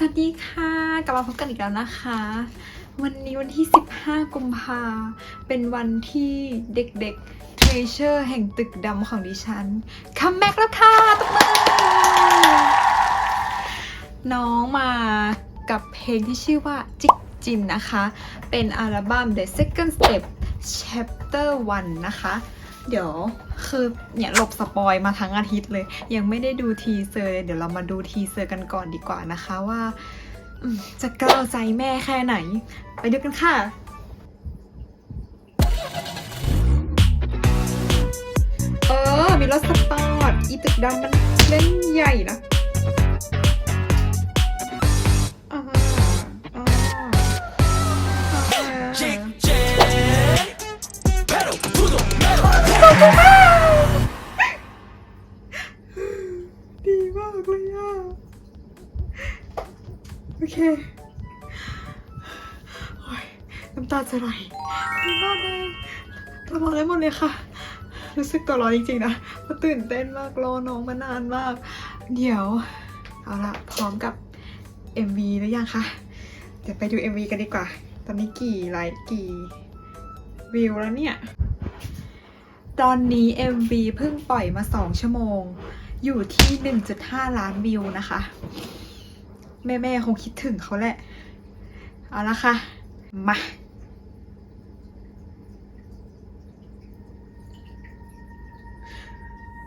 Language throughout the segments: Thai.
สวัสดีค่ะ กลับมาพบกันอีกแล้วนะคะ วันนี้วันที่ 15 กุมภาเป็นวันที่เด็กๆเทรเชอร์แห่งตึกดำของดิฉันคัมแบ็กแล้วค่ะตบมือน้องมากับเพลงที่ชื่อว่าจิกจินนะคะ เป็นอัลบั้ม The Second Step Chapter 1 นะคะ เดี๋ยวคือเนี่ยหลบสปอยมาทั้งอาทิตย์เลย ยังไม่ได้ดูทีเซอร์ เดี๋ยวเรามาดูทีเซอร์กันก่อนดีกว่านะคะว่าจะกล้าวใจแม่แค่ไหน ไปดูกันค่ะเออมีรถสปอร์ตอีตึกดำมันเล่นใหญ่นะ โอเคโอ้ยน้ำตาจะไหลดีมากเลยตัวร้อนได้หมดเลยค่ะ รู้สึกตัวร้อนจริงๆนะเพราะตื่นเต้นมากรอน้องมานานมาก เดี๋ยว เอาละพร้อมกับ MV หรือยังคะ เดี๋ยวไปดู MV กันดีกว่า ตอนนี้กี่ไลค์กี่วิวแล้วเนี่ย ตอนนี้ MV เพิ่งปล่อยมา 2 ชั่วโมง อยู่ที่ 1.5 ล้านวิวนะคะ แม่ๆคงคิดถึงเขาแหละ เอาละค่ะ มา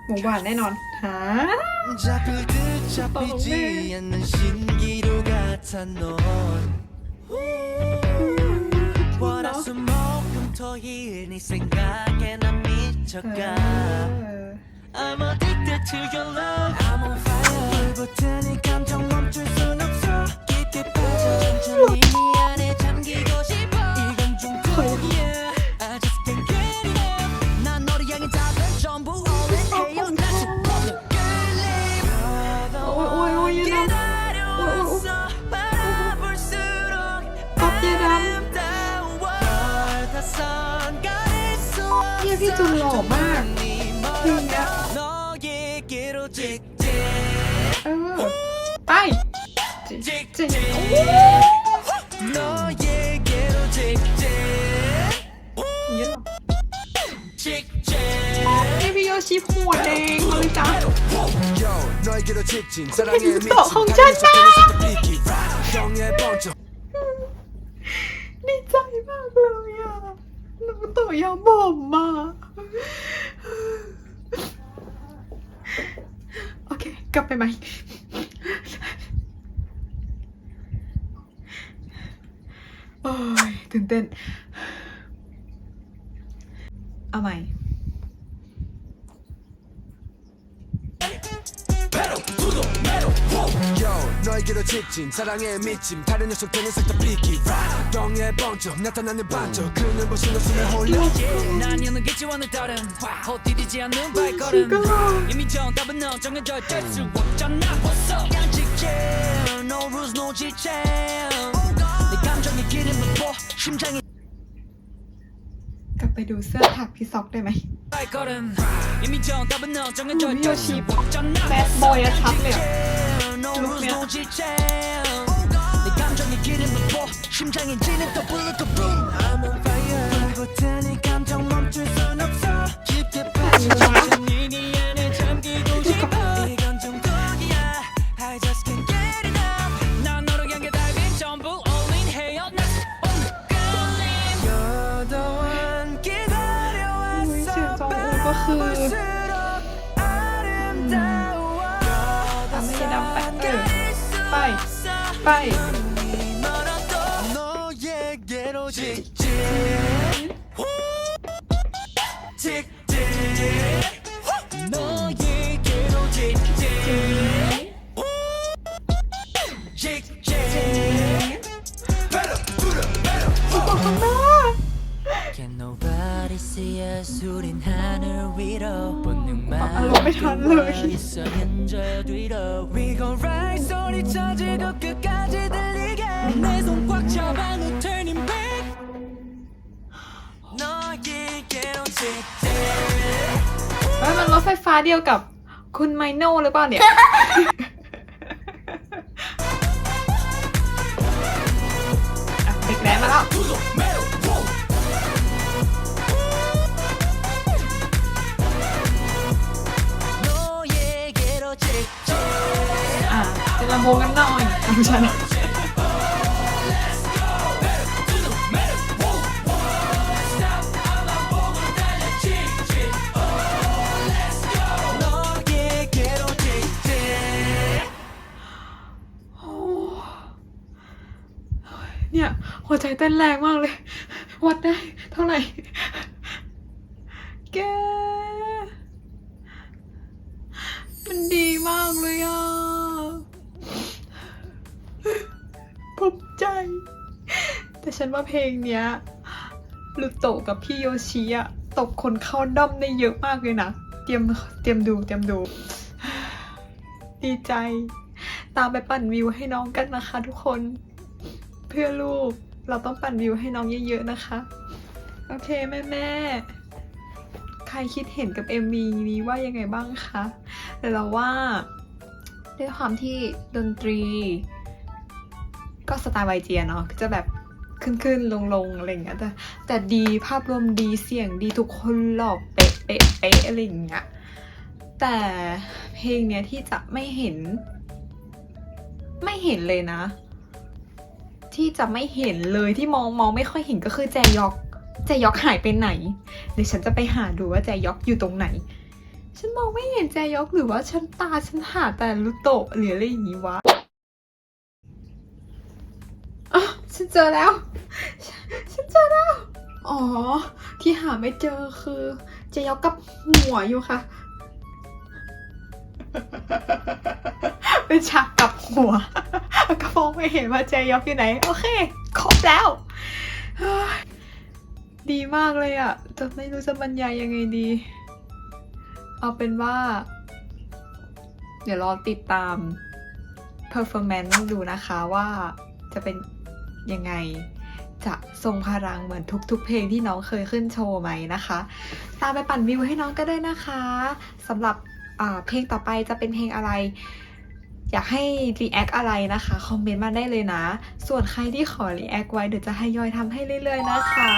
หมูหวานแน่นอนฮะตกนแม่เธอ I'm addicted to your love I'm on fire 불붙은 이 감정 멈출 순 없어 깊게 빠져 천천히 네 안에 잠기고 싶어 이건 중독이야 I just can't get enough 난 너를 향해 답은 전부 all in 헤어나지 모든 끌림 โอ้ยโอ้ยโอ้ยยืนด 기다려왔어 바라볼수록 ำป๊อปเยด 아름다워 다선 가릴 수 ำเนี่ยพี่จุนหล่อมาก 네 그 你在吗，朋友？侬都要问吗？ ไปไหมโอ้ยตื่นเต้น เอาใหม่ 너에게로 직진 사랑에 미침. 다른 녀석들은 살짝 피기 덩에 번쩍 나타나는 반쪽. 그는 보신 웃음에 음. 홀려? 난 여는 게 지원을 따른 헛디디지 않는 발걸음. 음. 이미 정답은 너 정해져 있수 없잖아. 벌써 양직해. No rules no 지체. 내 감정의 기름을 부어 심장이 ดูเสื้อถักพี่ซอกได้ไหมดูพี่โยชิแบดบอยอะชัดเลยลุกเนี้ยมื 아. 있어 현저 뒤로 We gon' ride 소리쳐 지도 끝 ค้าเดียวกับคุณไมโน่หรือเปล่าเนี่ย อะเกแดนมาแล้ว อะเต้ลำโพงกันหน่อยอะไม่ใช่ห เนี่ย หัวใจเต้นแรงมากเลย วัดได้เท่าไหร่ แก มันดีมากเลยอะภูมิใจ แต่ฉันว่าเพลงเนี้ยลูโตกับพี่โยชิอะตกคนเข้าด้อมได้เยอะมากเลยนะ เตรียมเตรียมดูเตรียมดู ดีใจ ตามไปปั่นวิวให้น้องกันนะคะทุกคน เพื่อลูกเราต้องปั่นวิวให้น้องเยอะๆนะคะ โอเคแม่แม่ๆใครคิดเห็นกับ MV นี้ว่ายังไงบ้างคะแต่เราว่าด้วยความที่ดนตรี ก็สไตล์ไวเจียเนาะจะแบบขึ้นขึ้นลงลงๆอะไรอย่างเงี้ยแต่แต่ดีภาพรวมดีเสียงดีทุกคนหล่อเป๊ะเป๊ะเป๊ะอะไรอย่างเงี้ยแต่เพลงเนี้ยที่จะไม่เห็น ไม่เห็นเลยนะ ที่จะไม่เห็นเลยที่มองมองไม่ค่อยเห็นก็คือแจยอกแจยอกหายไปไหนเดี๋ยวฉันจะไปหาดูว่าแจยอกอยู่ตรงไหน ฉันมองไม่เห็นแจยอกหรือว่าฉันตาฉันหาแต่ลูโตะหรืออะไรอย่างนี้วะอะฉันเจอแล้วฉันฉันเจอแล้ว อ๋อ ที่หาไม่เจอคือแจยอกกับหัวอยู่ค่ะ เป็นฉากกลับหัวก็มองไม่เห็นว่าเจยอกอยู่ไหน โอเค ครบแล้ว ดีมากเลยอะแต่ไม่รู้จะบรรยายยังไงดี เอาเป็นว่า เดี๋ยวรอติดตาม performance ดูนะคะว่าจะเป็นยังไงจะทรงพลังเหมือนทุกๆ เพลงที่น้องเคยขึ้นโชว์ไหมนะคะ ตามไปปั่นวิวให้น้องก็ได้นะคะสำหรับเพลงต่อไปจะเป็นเพลงอะไร อยากให้ react อะไรนะคะ คอมเมนต์มาได้เลยนะ ส่วนใครที่ขอ react ไว้เดี๋ยวจะให้ยอยทำให้เรื่อยๆนะคะ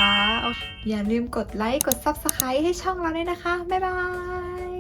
อย่าลืมกดไลค์ กด subscribe ให้ช่องเราด้วยนะคะ บ๊ายบาย